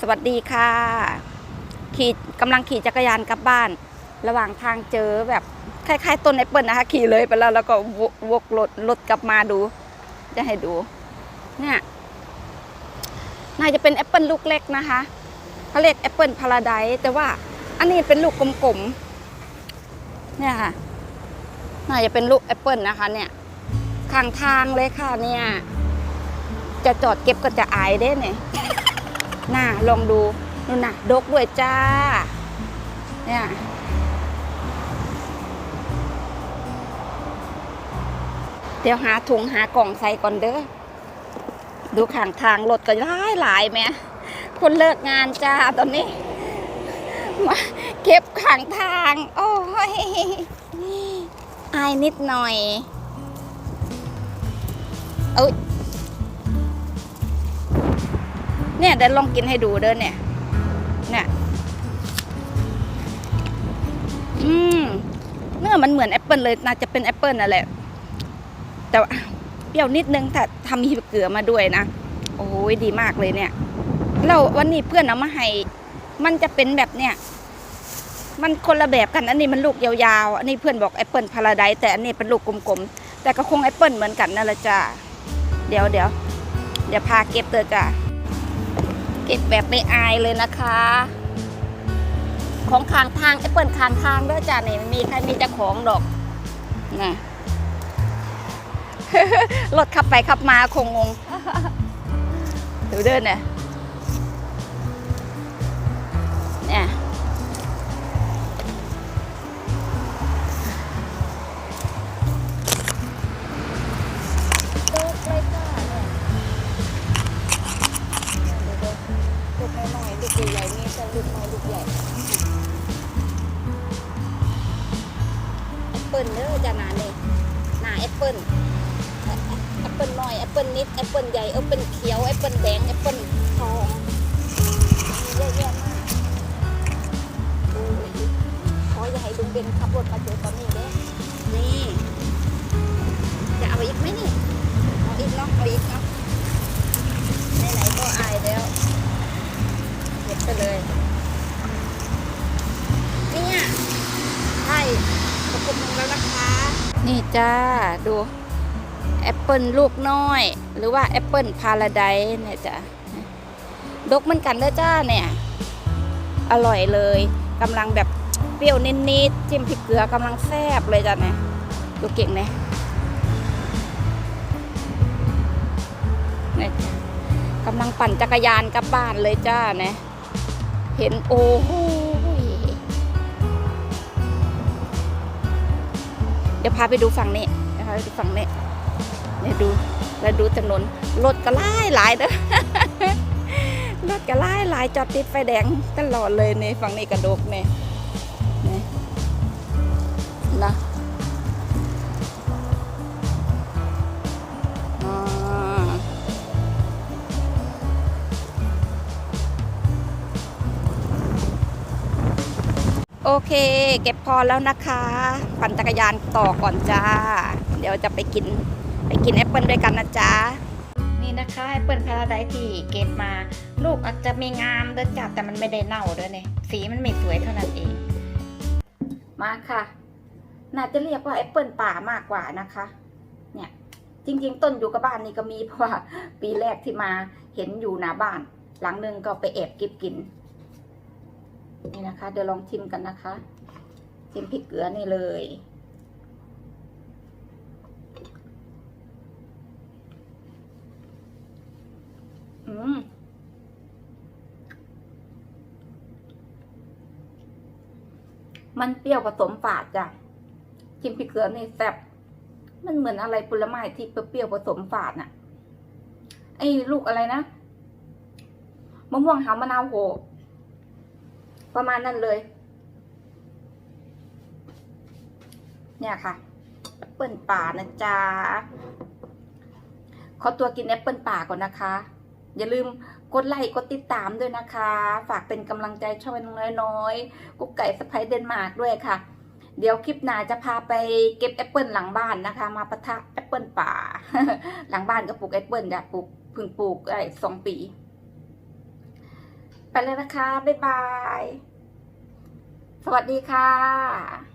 สวัสดีค่ะ ขี่กำลังขี่จักรยานกลับบ้าน ระหว่างทางเจอแบบคล้ายๆต้นแอปเปิลนะคะ ขี่เลยไปแล้วแล้วก็วกรถรถกลับมาดู จะให้ดู เนี่ยน่าจะเป็นแอปเปิลลูกเล็กนะคะเขาเรียกแอปเปิลพาราไดแต่ว่าอันนี้เป็นลูกกลมๆเนี่ยค่ะ น่าจะเป็นลูกแอปเปิลนะคะ เนี่ยข้างทางเลยค่ะเนี่ย จะจอดเก็บก็จะอายได้เนี่ย น่าลองดูนู่นน่ะดกด้วยจ้า เนี่ยเดี๋ยวหาถุงหากล่องใส่ก่อนเด้อดูข้างทางรถก็หลายหลายแหม่คนเลิกงานจ้าตอนนี้ มาเก็บข้างทาง โอ้ยอายนิดหน่อยเอ้ย เนี่ยเดี๋ยวลองกินให้ดูเด้อเนี่ยเนี่ยอืมเนื้อมันเหมือนแอปเปิลเลยน่าจะเป็นแอปเปิลนั่นแหละแต่ว่าเปรี้ยวนิดนึงแต่ทำมีเกลือมาด้วยนะโอ้ยดีมากเลยเนี่ยแล้ววันนี้เพื่อนเอามาให้มันจะเป็นแบบเนี่ย มันคนละแบบกันอันนี้มันลูกยาวๆอันนี้เพื่อนบอกแอปเปิลพาราไดแต่อันนี้เป็นลูกกลมๆแต่ก็คงแอปเปิลเหมือนกันนั่นแหละจ้าเดี๋ยวเดี๋ยวเดี๋ยวพาเก็บเตอจ้า เก็บแบบไม่อายเลยนะคะ ของคางทางแอปเปิลคางทางด้วยจ้านี่มีใครมีเจ้าของดอกนะรถขับไปขับมาคงงงดูเดินเนี่ยเนี่ย ปเปิลเด้อจ้าหนาเนี่ยหนาแอปเปิลแอปเปิลน้อยแอปเปิลนิดแอปเปิลใหญ่แอปเปิลเขียวแอปเปิลแดงแอปเปิลทองมีเยอะแยะมากโอ้ยขออย่าให้ลุงเบนขับรถมาเจอตอนนี้เด้นี่จะเอาอีกไหมนี่ นี่จ้า ดูแอปเปิลลูกน้อย หรือว่าแอปเปิลพาราไดเนี่ยจ้ะดกเหมือนกันเลยจ้าเนี่ย อร่อยเลยกำลังแบบเปรี้ยวนิดๆจิ้มพริกเกลือกำลังแซ่บเลยจ้ะเนี่ยดูเก่งไหมเนี่ยกำลังปั่นจักรยานกลับบ้านเลยจ้าเนี่ยเห็นโอ้โห ดี๋ยวพาไปดูฝั่งนี้นะคะไปดูฝั่งนี้เนี่ยดูแล้วดูถนนรถก็ไล่หลายเด้อรถก็ไล่หลายจอดติดไฟแดงตลอดเลยในฝั่งนี้กระดกเนี่ย โอเค เก็บพอแล้วนะคะปั่นจักรยานต่อก่อนจ้า เดี๋ยวจะไปกินไปกินแอปเปิลด้วยกันนะจ๊ะนี่นะคะแอปเปิลพาราไดที่เก็บมา ลูกอาจจะไม่งามเด้อจ้าแต่มันไม่ได้เน่าด้วยเนี่ยสีมันไม่สวยเท่านั้นเอง มาค่ะ น่าจะเรียกว่าแอปเปิลป่ามากกว่านะคะ เนี่ย จริง ๆ ต้นอยู่กับบ้านนี่ก็มีเพราะว่าปีแรกที่มาเห็นอยู่หน้าบ้าน หลังหนึ่งก็ไปแอบเก็บกิน นี่นะคะ เดี๋ยวลองชิมกันนะคะ ชิมพริกเกลือนี่เลย อืมมันเปรี้ยวผสมฝาดจ้ะชิมพริกเกลือนี่แซ่บมันเหมือนอะไรผลไม้ที่เปรี้ยวผสมฝาดน่ะ ไอ้ลูกอะไรนะมะม่วงหาวมะนาวโห ประมาณนั้นเลย เนี่ยค่ะแอปเปิลป่านะจ๊ะขอตัวกินแอปเปิลป่าก่อนนะคะ อย่าลืมกดไลค์กดติดตามด้วยนะคะ ฝากเป็นกำลังใจช่วยน้อยๆกุ๊กไก่สไปเดนมาร์กด้วยค่ะ เดี๋ยวคลิปหน้าจะพาไปเก็บแอปเปิลหลังบ้านนะคะ มาปะทะแอปเปิลป่า หลังบ้านก็ปลูกแอปเปิลจ้ะปลูกเพึ่งปลูกได้สองปี ไปแล้วนะคะ บ๊ายบาย สวัสดีค่ะ